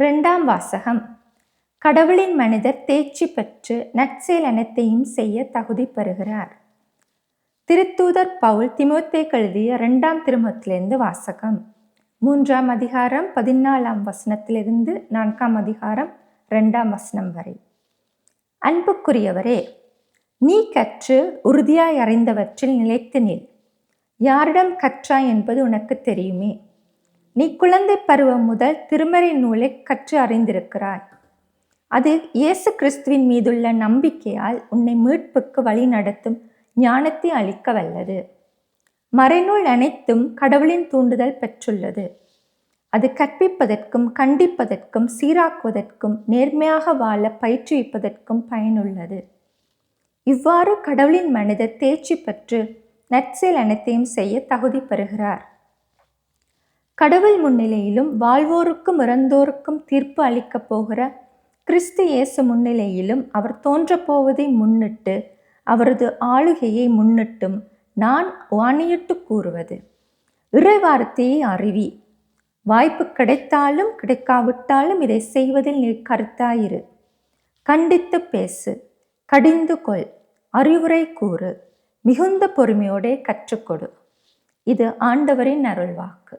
இரண்டாம் வாசகம். கடவுளின் மனிதர் தேர்ச்சி பெற்று நற்செயல் அனைத்தையும் செய்ய தகுதி பெறுகிறார். திருத்தூதர் பவுல் திமுத்தே கழுதிய இரண்டாம் திருமத்திலிருந்து வாசகம். மூன்றாம் அதிகாரம் பதினாலாம் வசனத்திலிருந்து நான்காம் அதிகாரம் இரண்டாம் வசனம் வரை. அன்புக்குரியவரே நீ கற்று உறுதியாய் அறிந்தவற்றில் நிலைத்து நில். யாரிடம் கற்றாய் என்பது உனக்கு தெரியுமே. நீ குழந்தை பருவம் முதல் திருமறை நூலை கற்று அறிந்திருக்கிறாய். அது இயேசு கிறிஸ்துவின் மீதுள்ள நம்பிக்கையால் உன்னை மீட்புக்கு வழி நடத்தும் ஞானத்தை அளிக்க வல்லது மறைநூல் அனைத்தும் கடவுளின் தூண்டுதல் பெற்றுள்ளது. அது கற்பிப்பதற்கும் கண்டிப்பதற்கும் சீராக்குவதற்கும் நேர்மையாக வாழ பயிற்றுவிப்பதற்கும் பயனுள்ளது. இவ்வாறு கடவுளின் மனிதர் தேர்ச்சி பெற்று நற்செயல் அனைத்தையும் செய்ய தகுதி பெறுகிறார் கடவுள் முன்னிலையிலும் வாழ்வோருக்கும் இறந்தோருக்கும் தீர்ப்பு அளிக்கப் போகிற கிறிஸ்து இயேசு முன்னிலையிலும் அவர் தோன்றப்போவதை முன்னிட்டு அவரது ஆளுகையை முன்னிட்டும் நான் வாணியிட்டு கூறுவது. இறைவார்த்தையை அறிவி. வாய்ப்பு கிடைத்தாலும் கிடைக்காவிட்டாலும் இதை செய்வதில் நீ கருத்தாயிரு. கண்டித்து பேசு. கடிந்து கொள். அறிவுரை கூறு. மிகுந்த பொறுமையோடே கற்றுக்கொடு. இது ஆண்டவரின் அருள்வாக்கு.